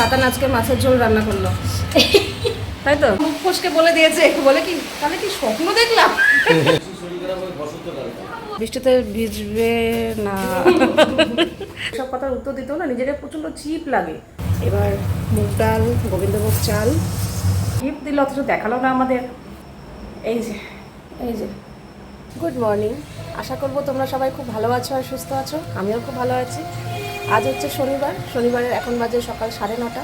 তাতান আজকে মাছের ঝোল রান্না করল। তাই তো? মুখ ফসকে বলে দিয়েছে, বলে কি, তাহলে কি স্বপ্ন দেখলাম? বৃষ্টিতে ভিজবে না। সব কথার উত্তর দিতেও না নিজেকে প্রচণ্ড চিপ লাগে। এবার মুগ ডাল, গোবিন্দভোগ চাল। চিপ দিল অথচ দেখাল না আমাদের। এই যে এই যে। গুড মর্নিং আশা করব তোমরা সবাই খুব ভালো আছো আর সুস্থ আছো। আমিও খুব ভালো আছি। আজ হচ্ছে শনিবার। শনিবারের এখন বাজে সকাল সাড়ে নটা।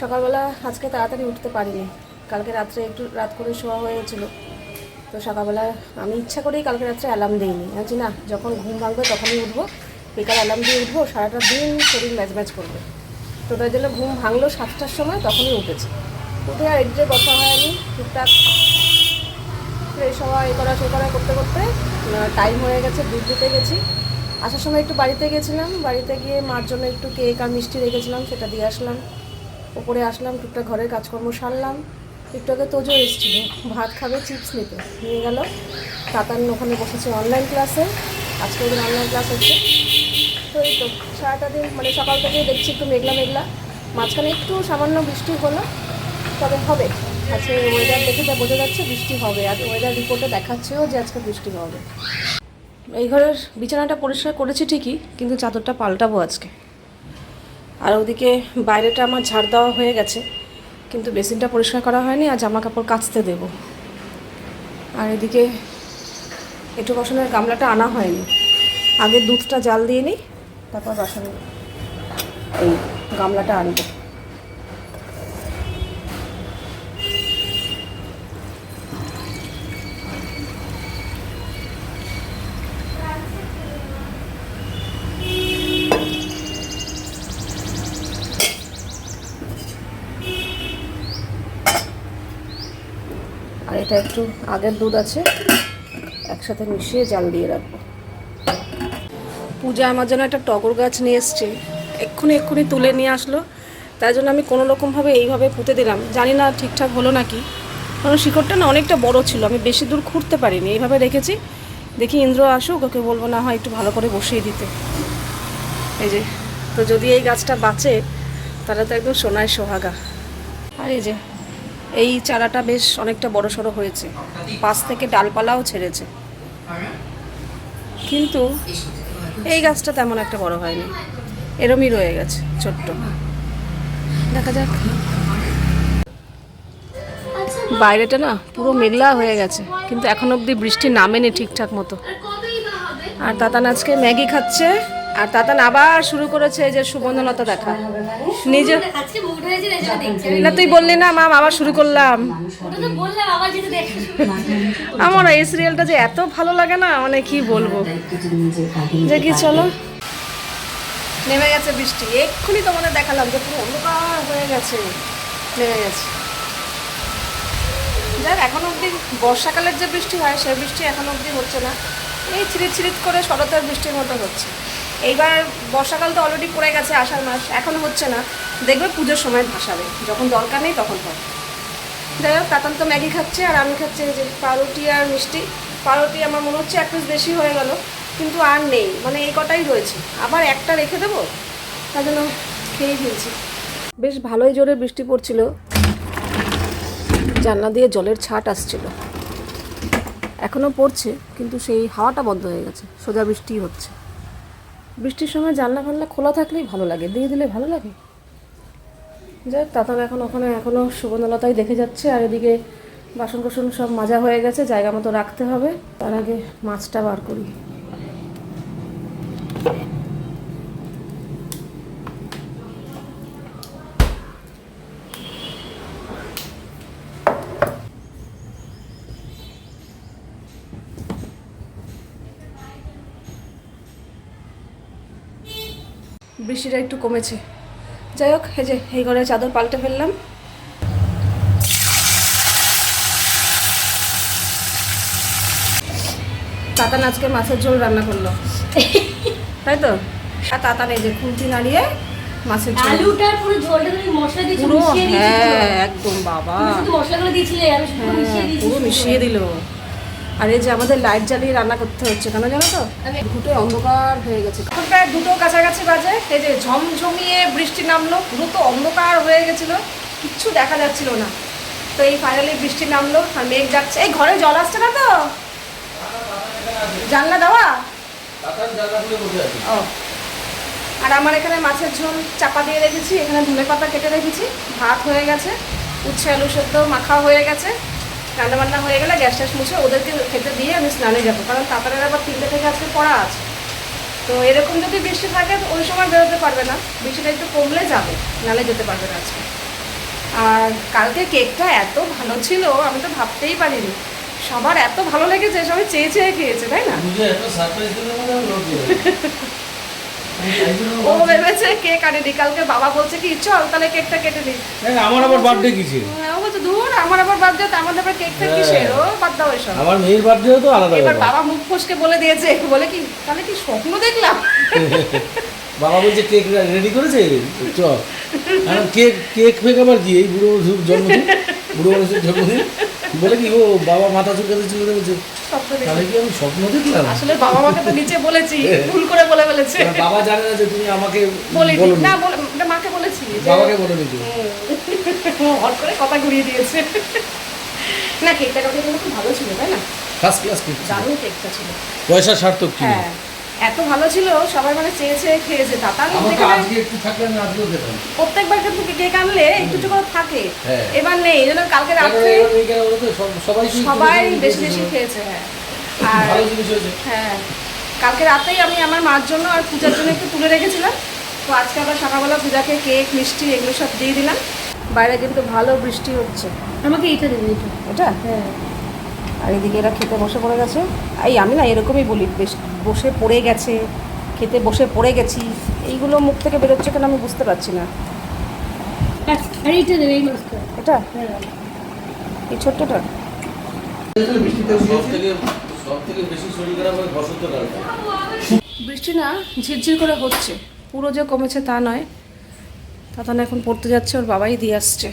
সকালবেলা আজকে তাড়াতাড়ি উঠতে পারিনি। কালকে রাত্রে একটু রাত করে শোয়া হয়েছিল। তো সকালবেলা আমি ইচ্ছা করেই কালকে রাত্রে অ্যালার্ম দিইনি। বলছি না যখন ঘুম ভাঙবে তখনই উঠবো। বিকাল অ্যালার্ম দিয়ে উঠবো, সারাটা দিন শরীর ম্যাচ ম্যাচ করবে। তো তাই জন্য ঘুম ভাঙলো সাতটার সময়, তখনই উঠেছে। উঠে আর এডিটে বসা হয়নি টুকটাক ফ্রেশ হওয়া, এ করা, সে করা, করতে করতে টাইম হয়ে গেছে দুধ দিতে গেছি। আসার সময় একটু বাড়িতে গেছিলাম, বাড়িতে গিয়ে মার জন্য একটু কেক আর মিষ্টি রেখেছিলাম, সেটা দিয়ে আসলাম। ওপরে আসলাম, টুকটাক ঘরের কাজকর্ম সারলাম। একটু আগে তোজো এসেছিল, ভাত খাবে, চিপস নিতে। নিয়ে গেল। তাতান ওখানে বসেছে অনলাইন ক্লাসে আজকে ওদের অনলাইন ক্লাস হচ্ছে। তো এই তো, সারাটা দিন মানে সকাল থেকে দেখছি একটু মেঘলা মেঘলা। মাঝখানে একটু সামান্য বৃষ্টি হলো, তবে হবে। আজকে ওয়েদার দেখে যা বোঝা যাচ্ছে বৃষ্টি হবে, আর ওয়েদার রিপোর্টে দেখাচ্ছেও যে আজকে বৃষ্টি হবে। এই ঘরের বিছানাটা পরিষ্কার করেছি ঠিকই, কিন্তু চাদরটা পাল্টাবো আজকে। আর ওদিকে বাইরেটা আমার ঝাড় দেওয়া হয়ে গেছে, কিন্তু বেসিনটা পরিষ্কার করা হয়নি, আর জামা কাপড় কাচতে দেব। আর এদিকে একটু বাসনের গামলাটা আনা হয়নি। আগে দুধটা জাল দিয়ে নিই, তারপর বাসন এই গামলাটা আনব। এটা একটু আগের দুধ আছে। একসাথে মিশিয়ে জাল দিয়ে রাখব। পূজা আমার জন্য একটা টগর গাছ নিয়ে এসছে। এক্ষুনি এক্ষুনি তুলে নিয়ে আসলো। তাই জন্য আমি কোনো রকমভাবে এইভাবে পুঁতে দিলাম। জানি না ঠিকঠাক হলো নাকি। কারণ শিকড়টা না অনেকটা বড় ছিল। আমি বেশি দূর খুঁড়তে পারিনি। এইভাবে রেখেছি। দেখি ইন্দ্র আসুক, ওকে বলব না হয় একটু ভালো করে বসিয়ে দিতে। এই যে, তো যদি এই গাছটা বাঁচে, তাহলে তো একদম সোনায় সোহাগা। আর এই যে এই চারাটা বেশ অনেকটা বড় সড়ো হয়েছে। পাশ থেকে ডালপালাও ছেড়েছে। কিন্তু এই গাছটা তেমন একটা বড় হয়নি। এরমই রয়ে গেছে, ছোট্ট। দেখা যাক। বাইরেটা না পুরো মেঘলা হয়ে গেছে, কিন্তু এখন অবধি বৃষ্টি নামেনি ঠিকঠাক মতো। আর তাতান আজকে ম্যাগি খাচ্ছে। আর তাতান আবার শুরু করেছে যে সুবর্ণলতা দেখা। নিজে না তুই বললি না মাম আবার শুরু করলাম। আমার এই সিরিয়ালটা যে এত ভালো লাগে না মানে কি বলব? যে কি চলো। নেমে গেছে বৃষ্টি। এক্ষুনি তোমাদের দেখালাম যে পুরো অন্ধকার হয়ে গেছে। নেমে গেছে। যাক এখন অবধি বর্ষাকালের যে বৃষ্টি হয় সেই বৃষ্টি এখন অবধি হচ্ছে না। এই ছিরিট ছিরিট করে শরতের বৃষ্টির মতো হচ্ছে। এইবার বর্ষাকাল তো অলরেডি পড়ে গেছে আষাঢ় মাস, এখন হচ্ছে না। দেখবে পুজোর সময় ভাসাবে, যখন দরকার নেই তখন হবে যাই হোক কাতান তো ম্যাগি খাচ্ছে আর আমি খাচ্ছি যে পাউরুটি আর মিষ্টি। পাউরুটি আমার মনে হচ্ছে এক পিস বেশি হয়ে গেল, কিন্তু আর নেই মানে এই কটাই রয়েছে। আবার একটা রেখে দেবো? তার জন্য খেয়েই ফেলছি। বেশ ভালোই জোরে বৃষ্টি পড়ছিল। জানলা দিয়ে জলের ছাট আসছিল। এখনও পড়ছে, কিন্তু সেই হাওয়াটা বন্ধ হয়ে গেছে, সোজা বৃষ্টি হচ্ছে। বৃষ্টির সময় জানলা ফাল্লা খোলা থাকলেই ভালো লাগে, দিয়ে দিলে ভালো লাগে। যাই তাতান এখন ওখানে এখনও সুগন্ধলতাই দেখে যাচ্ছে, আর এদিকে বাসন কোসন সব মাজা হয়ে গেছে, জায়গা মতো রাখতে হবে। তার আগে মাছটা বার করি। বৃষ্টিটা একটু কমেছে। যাই হোক এই যে এই ঘরে চাদর পাল্টে ফেললাম। তাতান আজকে মাছের ঝোল রান্না করল। তাই তো? আর তাতান এই যে খুন্তি নাড়িয়ে মাছের ঝোল। আলুটার পুরো ঝোলটা তুমি মশলা দিয়ে পুরো হ্যাঁ একদম বাবা। মশলাগুলো দিয়েছিলে আমি হ্যাঁ, পুরো মিশিয়ে দিল। আর এই যে আমাদের লাইট জ্বালিয়ে রান্না করতে হচ্ছে কেন জানো তো? ঘুটে অন্ধকার হয়ে গেছে। এখন প্রায় দুটো কাছাকাছি বাজে এই যে ঝমঝমিয়ে বৃষ্টি নামলো পুরো তো অন্ধকার হয়ে গেছিল কিচ্ছু দেখা যাচ্ছিল না। তো এই ফাইনালি বৃষ্টি নামলো আর মেঘ যাচ্ছে এই ঘরে জল আসছে না তো? জানলা দেওয়া? ও। আর আমার এখানে মাছের ঝোল চাপা দিয়ে রেখেছি এখানে ধনে পাতা কেটে রেখেছি ভাত হয়ে গেছে উচ্ছে আলু সেদ্ধ মাখা হয়ে গেছে। রান্না বান্না হয়ে গেলে গ্যাস ট্যাস মুছে ওদেরকে খেতে দিয়ে আমি স্নানে যাব। কারণ তাড়াতাড়ি আবার তিনটে থেকে আজকে পড়া আছে। তো এরকম যদি বৃষ্টি থাকে ওই সময় বেরোতে পারবে না। বৃষ্টিটা একটু কমলে যাবে নালে যেতে পারবে না আজকে। আর কালকে কেকটা এত ভালো ছিল আমি তো ভাবতেই পারিনি। সবার এত ভালো লেগেছে সবাই চেয়ে চেয়ে খেয়েছে তাই না? ও ভেবেছে কেক আনেনি কালকে বাবা বলছে কি চল তাহলে কেকটা কেটে দিই আমার আবার বার্থডে কিছে হ্যাঁ, ও বলছে দূর আমার আবার বাদ দাও আমাদের আবার কেকটা হ্যাঁ। কিসের? ও বাদ দাও এসব। আমার মেয়ের বার্থডেও তো আলাদা এবার বাবা মুখ ফসকে বলে দিয়েছে বলে কি তাহলে কি স্বপ্ন দেখলাম? বাবা বলছে কেক রেডি করেছে? চ। কেক কেক ফেক আবার কি? এই বুড়ো জন্মদিন? বুড়ো মানুষের জন্মদিন? বলে কি ও বাবা মাথা চুলকাতে চুলকাতে বলছে স্বপ্ন তাহলে কি আমি স্বপ্ন দেখলাম? আসলে বাবা মাকে তো নিচে বলেছি ভুল করে বলে ফেলেছে। বাবা জানে না যে তুমি আমাকে বলো না। বলে মাকে বলেছি বাবাকে বলে হুম, হট করে কথা ঘুরিয়ে দিয়েছে। না কেকটা কাউকে কিন্তু খুব ভালো ছিল তাই না? ফার্স্ট ক্লাস কেক দারুণ কেকটা ছিল। পয়সা সার্থক ছিল। হ্যাঁ। এত ভালো ছিল সবাই মানে চেয়ে চেয়ে খেয়েছে। তো আজকে একটু থাকলে আজকেও খেতাম। প্রত্যেকবার কিন্তু কেক আনলে একটু একটু করে থাকে। হ্যাঁ। এবার নেই এই জন্য কালকে রাত্রে সবাই সবাই বেশি বেশি খেয়েছে হ্যাঁ। আর ভালো জিনিস হয়েছে। হ্যাঁ। কালকে রাতেই আমি আমার মার জন্য আর পূজার জন্য একটু তুলে রেখেছিলাম। তো আজকে আবার সকালবেলা পূজাকে কেক মিষ্টি এগুলো সব দিয়ে দিলাম। বাইরে কিন্তু ভালো বৃষ্টি হচ্ছে। আমাকে এইটা দেবে এইটা এটা? হ্যাঁ। আর এদিকে এরা খেতে বসে পড়ে গেছে। এই আমি না এরকমই বলি বেশ বসে পড়ে গেছে খেতে বসে পড়ে গেছি এইগুলো মুখ থেকে বেরোচ্ছে কেন আমি বুঝতে পারছি না। মাছটা। এটা? হ্যাঁ। এই ছোট্টটা? হয় বৃষ্টি না ঝিরঝির করে হচ্ছে। পুরো যে কমেছে তা নয়। তাতান এখন পড়তে যাচ্ছে ওর বাবাই দিয়ে আসছে।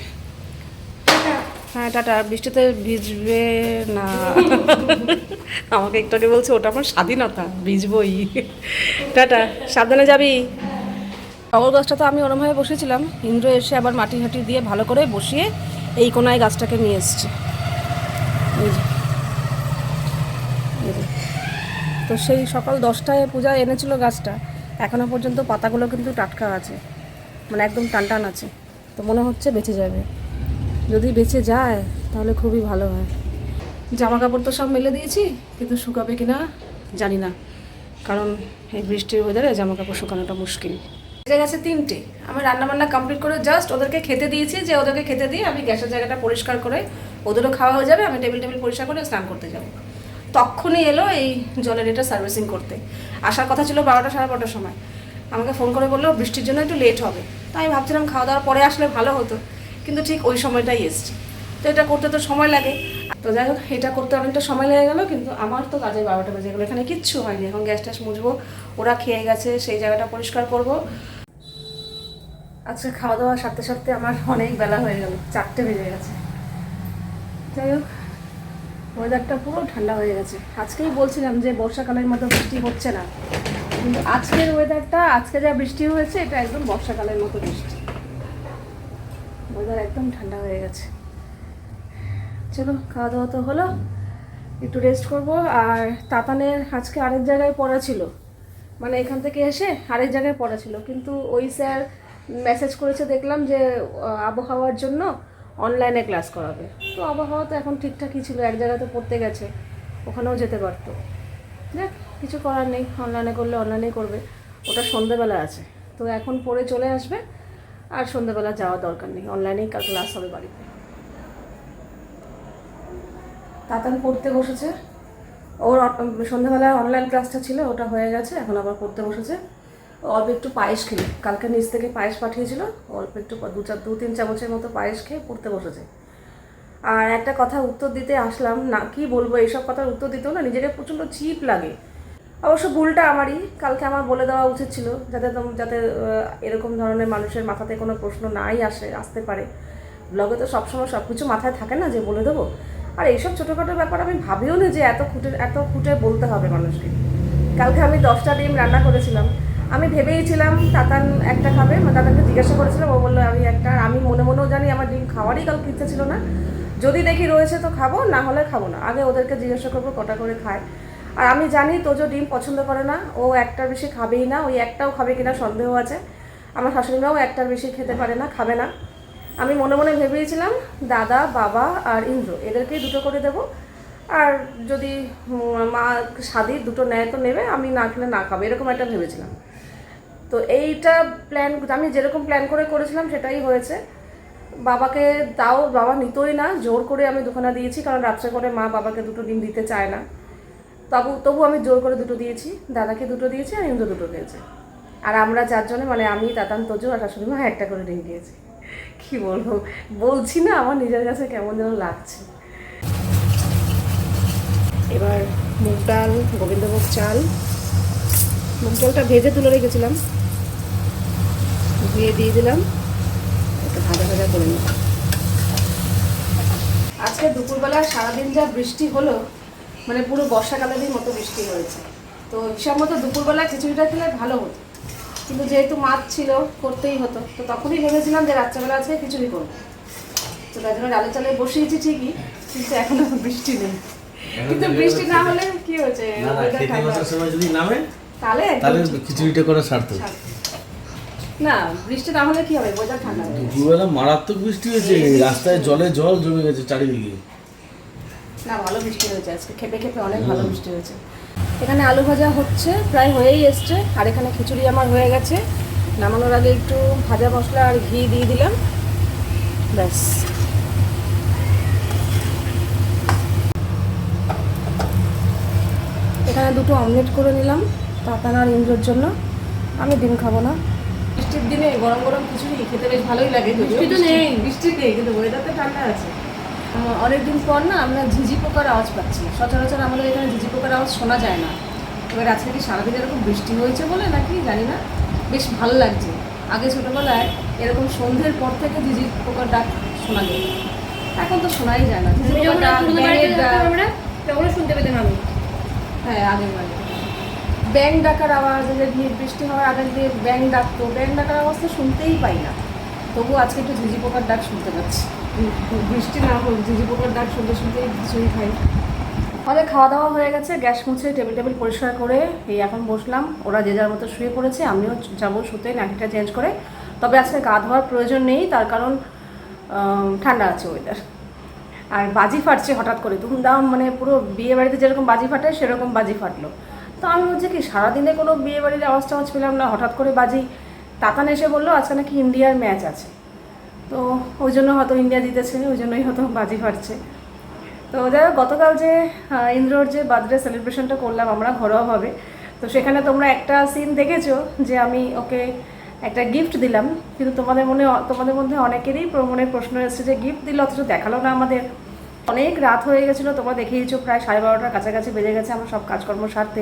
হ্যাঁ টাটা, বৃষ্টিতে ভিজবে না। আমাকে একটু আগে বলছে, ওটা আমার স্বাধীনতা, ভিজবই। টাটা, সাবধানে যাবি। টগর গাছটা তো আমি ওরমভাবে বসেছিলাম। ইন্দ্র এসে আবার মাটি হাটি দিয়ে ভালো করে বসিয়ে এই কোনায় গাছটাকে নিয়ে এসছে। তো সেই সকাল দশটায় পূজা এনেছিল গাছটা। এখনও পর্যন্ত পাতাগুলো কিন্তু টাটকা আছে। মানে একদম টান টান আছে। তো মনে হচ্ছে বেঁচে যাবে। যদি বেঁচে যায়, তাহলে খুবই ভালো হয়। জামা কাপড় তো সব মেলে দিয়েছি, কিন্তু শুকাবে কিনা জানি না। কারণ এই বৃষ্টির ওয়েদারে জামা কাপড় শুকানোটা মুশকিল। বেজে গেছে তিনটে। আমি রান্নাবান্না কমপ্লিট করে জাস্ট ওদেরকে খেতে দিয়েছি, যে ওদেরকে খেতে দিয়ে আমি গ্যাসের জায়গাটা পরিষ্কার করে ওদেরও খাওয়া হয়ে যাবে, আমি টেবিল টেবিল পরিষ্কার করে স্নান করতে যাব। তখনই এলো এই জলের এটা সার্ভিসিং করতে। আসার কথা ছিল বারোটা সাড়ে বারোটার সময়। আমাকে ফোন করে বলল, বৃষ্টির জন্য একটু লেট হবে। তাই আমি ভাবছিলাম খাওয়া দাওয়ার পরে আসলে ভালো হতো। কিন্তু ঠিক ওই সময়টাই এসছে। তো এটা করতে তো সময় লাগে। তো যাই হোক, এটা করতে অনেকটা সময় লেগে গেলো, কিন্তু আমার তো কাজে বারোটা বেজে গেলো। এখানে কিচ্ছু হয়নি, এখন গ্যাস ট্যাস মুছবো, ওরা খেয়ে গেছে, সেই জায়গাটা পরিষ্কার করব। আজকে খাওয়া দাওয়ার সাথে সাথে আমার অনেক বেলা হয়ে গেল, চারটে বেজে গেছে। যাই হোক ওয়েদারটা পুরো ঠান্ডা হয়ে গেছে। আজকেই বলছিলাম যে বর্ষাকালের মতো বৃষ্টি হচ্ছে না। কিন্তু আজকের ওয়েদারটা আজকে যা বৃষ্টি হয়েছে, এটা একদম বর্ষাকালের মতো বৃষ্টি। ওয়েদার একদম ঠান্ডা হয়ে গেছে। চলো খাওয়া দাওয়া তো হলো, একটু রেস্ট করব। আর তাতানের আজকে আরেক জায়গায় পড়া ছিল। মানে এখান থেকে এসে আরেক জায়গায় পড়া ছিল। কিন্তু ওই স্যার মেসেজ করেছে, দেখলাম যে আবহাওয়ার জন্য অনলাইনে ক্লাস করাবে। তো আবহাওয়া তো এখন ঠিকঠাকই ছিল, এক জায়গাতে পড়তে গেছে, ওখানেও যেতে পারতো। দেখ, কিছু করার নেই অনলাইনে করলে অনলাইনে করবে, ওটা সন্ধেবেলা আছে। তো এখন পড়ে চলে আসবে আর সন্ধেবেলা যাওয়া দরকার নেই। অনলাইনেই কাল ক্লাস হবে বাড়িতে। তাতান পড়তে বসেছে। ওর সন্ধ্যাবেলায় অনলাইন ক্লাসটা ছিল, ওটা হয়ে গেছে, এখন আবার পড়তে বসেছে। অল্প একটু পায়েস খেলে। কালকে নিচ থেকে পায়েস পাঠিয়েছিল অল্প একটু দু চার দু তিন চামচের মতো পায়েস খেয়ে পড়তে বসেছে। আর একটা কথা উত্তর দিতে আসলাম, না, কি বলব, এইসব কথার উত্তর দিতেও না, নিজেকে প্রচণ্ড চিপ লাগে। অবশ্য ভুলটা আমারই। কালকে আমার বলে দেওয়া উচিত ছিল যাতে যাতে এরকম ধরনের মানুষের মাথাতে কোনো প্রশ্ন নাই আসে, আসতে পারে। ব্লগে তো সবসময় সব কিছু মাথায় থাকে না যে বলে দেবো। আর এইসব ছোটোখাটো ব্যাপার আমি ভাবিও না যে এত খুঁটে এত খুঁটে বলতে হবে মানুষকে। কালকে আমি দশটা ডিম রান্না করেছিলাম। আমি ভেবেইছিলাম তাতান একটা খাবে। তাতানকে জিজ্ঞাসা করেছিলাম, ও বলল, আমি একটা, আমি মনে মনেও জানি আমার ডিম খাওয়ারই কালকে ইচ্ছে ছিল না। যদি দেখি রয়েছে তো খাব, না হলে খাব না। আগে ওদেরকে জিজ্ঞাসা করব, কটা করে খায়। আর আমি জানি তোজো ডিম পছন্দ করে না, ও একটার বেশি খাবেই না, ওই একটাও খাবে কিনা সন্দেহ আছে। আমার শাশুড়ি মাও একটার বেশি খেতে পারে না, খাবে না। আমি মনে মনে ভেবেছিলাম দাদা, বাবা আর ইন্দ্র, এদেরকেই দুটো করে দেবো। আর যদি মা স্বাদী দুটো নেয় তো নেবে, আমি না খেলে না খাব, এরকম একটা ভেবেছিলাম। তো এইটা প্ল্যান আমি যেরকম প্ল্যান করে করেছিলাম সেটাই হয়েছে। বাবাকে তাও বাবা নিতই না, জোর করে আমি দুখানা দিয়েছি, কারণ রাত্রে করে মা বাবাকে দুটো ডিম দিতে চায় না। তবু তবু আমি জোর করে দুটো দিয়েছি, দাদাকে দুটো দিয়েছি আর ইন্দু দুটো দিয়েছে। আর আমরা চারজনে মানে আমি, তাতান, তোজো আর শাশুড়ি মা একটা করে ডিম দিয়েছি কি বলব? বলছি না, আমার নিজের কাছে কেমন যেন লাগছে। এবার মুগ ডাল, গোবিন্দভোগ চাল। মুগ ডালটা ভেজে তুলে রেখেছিলাম। ধুয়ে দিয়ে দিলাম। একটু ভাজা ভাজা করে নিলাম। আজকে দুপুরবেলা সারাদিন যা বৃষ্টি হলো মানে পুরো বর্ষাকালেরই মতো বৃষ্টি হয়েছে। তো হিসাব মতো দুপুরবেলা খিচুড়িটা খেলে ভালো হতো। কিন্তু যেহেতু মাছ ছিল করতেই হতো। তো তখনই ভেবেছিলাম যে রাত্রেবেলা আজকে খিচুড়ি করব। তো তার জন্য ডালে চালে বসিয়েছি ঠিকই কিন্তু এখনও বৃষ্টি নেই। কিন্তু বৃষ্টি না হলে কি হয়েছে? যদি নামে তাহলে তাহলে। খিচুড়িটা করা সার্থক। না বৃষ্টি না হলে কি হবে? ওয়েদার ঠান্ডা। দুপুরবেলা মারাত্মক বৃষ্টি হয়েছে রাস্তায় জলে জল জমে গেছে চারিদিকে। না ভালো বৃষ্টি হয়েছে আজকে। খেপে খেপে অনেক ভালো বৃষ্টি হয়েছে। এখানে আলু ভাজা হচ্ছে প্রায় হয়েই এসছে। আর এখানে খিচুড়ি আমার হয়ে গেছে। নামানোর আগে একটু ভাজা মশলা আর ঘি দিয়ে দিলাম। ব্যাস। এখানে দুটো অমলেট করে নিলাম তাতান আর ইন্দ্রর জন্য। আমি ডিম খাব না। বৃষ্টির দিনে গরম গরম খিচুড়ি খেতে বেশ ভালোই লাগে বৃষ্টি তো নেই। বৃষ্টি নেই কিন্তু ওয়েদারটা ঠান্ডা আছে। অনেকদিন পর না আমরা ঝিঝি পোকার আওয়াজ পাচ্ছি। সচরাচর আমাদের এখানে ঝিঝি পোকার আওয়াজ শোনা যায় না। এবার আজকে কি সারাদিন এরকম বৃষ্টি হয়েছে বলে নাকি জানি না। বেশ ভালো লাগছে। আগে ছোটোবেলায় এরকম সন্ধ্যের পর থেকে ঝিঝি পোকার ডাক শোনা যেত। এখন তো শোনাই যায় না। ঝিঝি পোকার ডাক, শুনতে পেতাম আমি। হ্যাঁ আগের বাড়িতে ব্যাং ডাকার আওয়াজ বৃষ্টি হওয়ার আগে যে ব্যাং ডাকতো ব্যাং ডাকার আওয়াজ তো শুনতেই পাই না। তবু আজকে একটু ঝিঝি পোকার ডাক শুনতে পাচ্ছি। বৃষ্টি না হোক ঝিঝি পোকার ডাক শুনতে শুনতেই কিছুই খাই আমাদের খাওয়া দাওয়া হয়ে গেছে, গ্যাস মুছে টেবিল টেবিল পরিষ্কার করে এই এখন বসলাম। ওরা যে যার মতো শুয়ে পড়েছে, আমিও যাব শুতে, নাকিটা চেঞ্জ করে। তবে আজকে গা ধোয়ার প্রয়োজন নেই, তার কারণ ঠান্ডা আছে ওয়েদার আর বাজি ফাটছে হঠাৎ করে, ধুমধাম মানে পুরো বিয়ে বাড়িতে যেরকম বাজি ফাটে, সেরকম বাজি ফাটলো। তো আমি বলছি কি, সারাদিনে কোনো বিয়ে বাড়ির আওয়াজ টাওয়াজ পেলাম না, হঠাৎ করে বাজি তাতান এসে বলল আজকে নাকি ইন্ডিয়ার ম্যাচ আছে। তো ওই জন্য হয়তো ইন্ডিয়া জিতেছে ওই জন্যই হয়তো বাজি ফাটছে তো যাই হোক, গতকাল যে ইন্দ্রর যে বার্থডে সেলিব্রেশনটা করলাম আমরা ঘরোয়াভাবে তো সেখানে তোমরা একটা সিন দেখেছ যে আমি ওকে একটা গিফট দিলাম কিন্তু তোমাদের মনে তোমাদের মধ্যে অনেকেরই মনে প্রশ্ন এসেছে যে গিফট দিল অথচ দেখাল না আমাদের। অনেক রাত হয়ে গেছিল তোমরা দেখিয়েছো প্রায় সাড়ে বারোটার কাছাকাছি বেজে গেছে আমার সব কাজকর্ম সারতে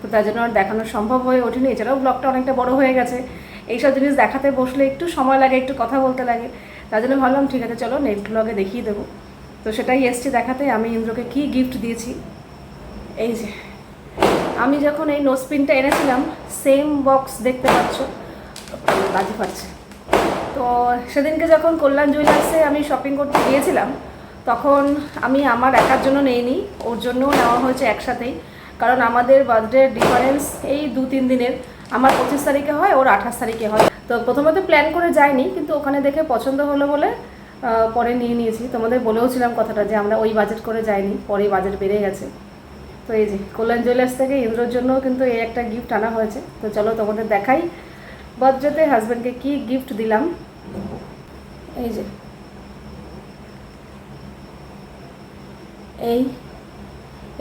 তো তার জন্য আর দেখানো সম্ভব হয়ে ওঠেনি। এছাড়াও ব্লগটা অনেকটা বড় হয়ে গেছে। এইসব জিনিস দেখাতে বসলে একটু সময় লাগে, একটু কথা বলতে লাগে। তার জন্য ভাবলাম, ঠিক আছে, চলো নেক্সট ব্লগে দেখিয়ে দেবো। তো সেটাই এসছে দেখাতে, আমি ইন্দ্রকে কি গিফট দিয়েছি। এই যে, আমি যখন এই নোজপিনটা এনেছিলাম সেম বক্স দেখতে পাচ্ছ। বাজি পাচ্ছে। তো সেদিনকে যখন কল্যাণ জুয়েলার্সে আমি শপিং করতে গিয়েছিলাম, তখন আমি আমার একার জন্য নেইনি, ওর জন্যও নেওয়া হয়েছে একসাথেই। কারণ আমাদের বার্থডে ডিফারেন্স এই দু তিন দিনের। আমার পঁচিশ তারিখে হয়, ওর আঠাশ তারিখে হয়। তো প্রথমে তো প্ল্যান করে যাইনি, কিন্তু ওখানে দেখে পছন্দ হলো বলে পরে নিয়ে নিয়েছি। তোমাদের বলেও ছিলাম কথাটা যে আমরা ওই বাজেট করে যাইনি, পরে বাজেট বেড়ে গেছে। তো এই যে, কল্যাণ জুয়েলার্স থেকে ইন্দ্রর জন্য কিন্তু এই একটা গিফট আনা হয়েছে। তো চলো তোমাদের দেখাই। বার্থডেতে হাজব্যান্ডকে কি গিফট দিলাম? এই যে। এই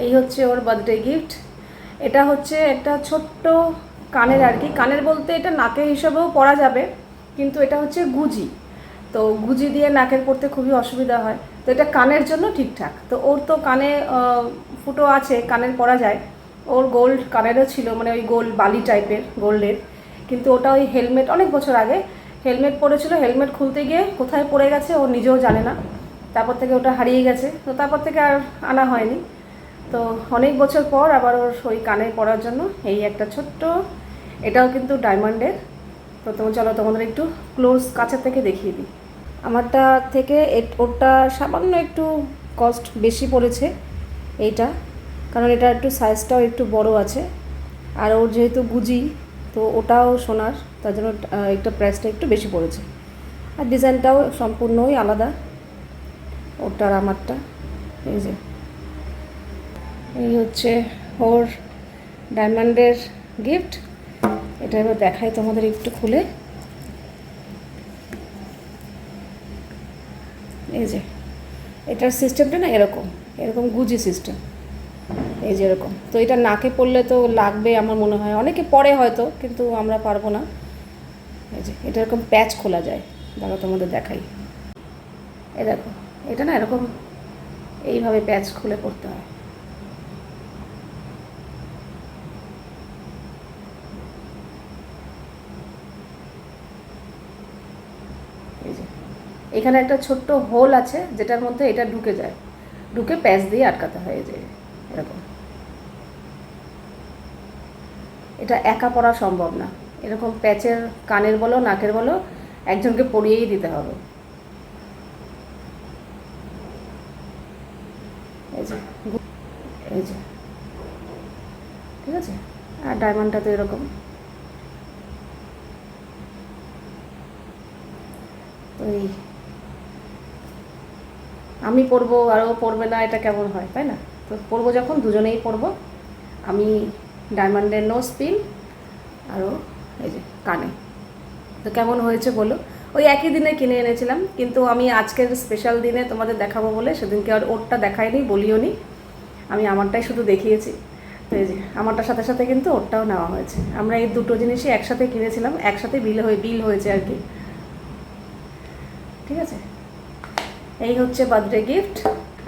এই হচ্ছে ওর বার্থডে গিফট এটা হচ্ছে একটা ছোট্ট কানের আর কি। কানের বলতে এটা নাকের হিসেবেও পরা যাবে, কিন্তু এটা হচ্ছে গুজি। তো গুজি দিয়ে নাকের পরতে খুবই অসুবিধা হয়। তো এটা কানের জন্য ঠিকঠাক। তো ওর তো কানে ফুটো আছে, কানের পরা যায়। ওর গোল্ড কানেরও ছিল মানে ওই গোল্ড বালি টাইপের, গোল্ডের। কিন্তু ওটা ওই হেলমেট, অনেক বছর আগে হেলমেট পরেছিল। হেলমেট খুলতে গিয়ে কোথায় পড়ে গেছে ও নিজেও জানে না। তারপর থেকে ওটা হারিয়ে গেছে। তো তারপর থেকে আর আনা হয়নি। তো অনেক বছর পর আবার ওর ওই কানে পড়ার জন্য এই একটা ছোট্ট, এটাও কিন্তু ডায়মন্ডের। তো তোমার চলো তোমাদের একটু ক্লোজ কাছের থেকে দেখিয়ে দিই। আমারটা থেকে ওরটা সামান্য একটু কস্ট বেশি পড়েছে এইটা, কারণ এটা একটু সাইজটাও একটু বড় আছে। আর ওর যেহেতু গুজি, তো ওটাও সোনার, তার জন্য একটা প্রাইসটা একটু বেশি পড়েছে। আর ডিজাইনটাও সম্পূর্ণই আলাদা, ওটার আমারটা, এই যে। এই হচ্ছে ওর ডায়মন্ডের গিফট। এটা এবার দেখাই তোমাদের একটু খুলে। এই যে, এটার সিস্টেমটা না এরকম এরকম গুজি সিস্টেম এই যে এরকম। তো এটা নাকে পড়লে তো লাগবে আমার মনে হয়। অনেকে পরে হয়তো, কিন্তু আমরা পারব না। এই যে, এটা এরকম প্যাচ খোলা যায়। দাঁড়া তোমাদের দেখাই। এই দেখো, এটা না এরকম এইভাবে প্যাচ খুলে পড়তে হয় এই যে এখানে একটা ছোট্ট হোল আছে, যেটার মধ্যে এটা ঢুকে যায়। ঢুকে প্যাচ দিয়ে আটকাতে হয় এই যে, এরকম। এটা একা পড়া সম্ভব না। এরকম প্যাচের কানের বলো, নাকের বলো, একজনকে পরিয়েই দিতে হবে। এই যে এই যে। ঠিক আছে? আর ডায়মন্ডটা তো এরকম। তো এই আমি পরবো আর ও না, এটা কেমন হয়, তাই না? তো পরবো যখন, দুজনেই পরবো আমি ডায়মন্ডের নোজ পিন আরও এই যে কানে। তো কেমন হয়েছে বলো? ওই একই দিনে কিনে এনেছিলাম, কিন্তু আমি আজকের স্পেশাল দিনে তোমাদের দেখাবো বলে, সেদিনকে আর ওরটা দেখাইনি, বলিও নি। আমি আমারটাই শুধু দেখিয়েছি। তো এই যে, আমারটার সাথে সাথে কিন্তু ওরটাও নেওয়া হয়েছে। আমরা এই দুটো জিনিসই একসাথে কিনেছিলাম, একসাথে বিল হয়ে, বিল হয়েছে আর কি। ঠিক আছে? এই হচ্ছে বার্থডে গিফট।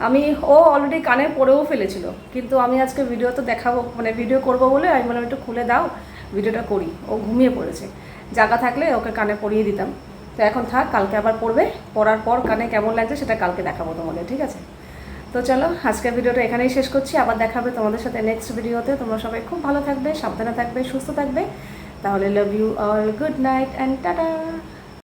আমি, ও অলরেডি কানে পরেও ফেলেছিল, কিন্তু আমি আজকে ভিডিও তো দেখাবো মানে ভিডিও করব বলে আমি বললাম, একটু খুলে দাও ভিডিওটা করি। ও ঘুমিয়ে পড়েছে। জায়গা থাকলে ওকে কানে পরিয়ে দিতাম। তো এখন থাক, কালকে আবার পড়বে পড়ার পর কানে কেমন লাগছে সেটা কালকে দেখাবো তোমাদের, ঠিক আছে? তো চলো, আজকের ভিডিওটা এখানেই শেষ করছি। আবার দেখাবে তোমাদের সাথে নেক্সট ভিডিওতে তোমরা সবাই খুব ভালো থাকবে, সাবধানে থাকবে, সুস্থ থাকবে। তাহলে love you all good night and tata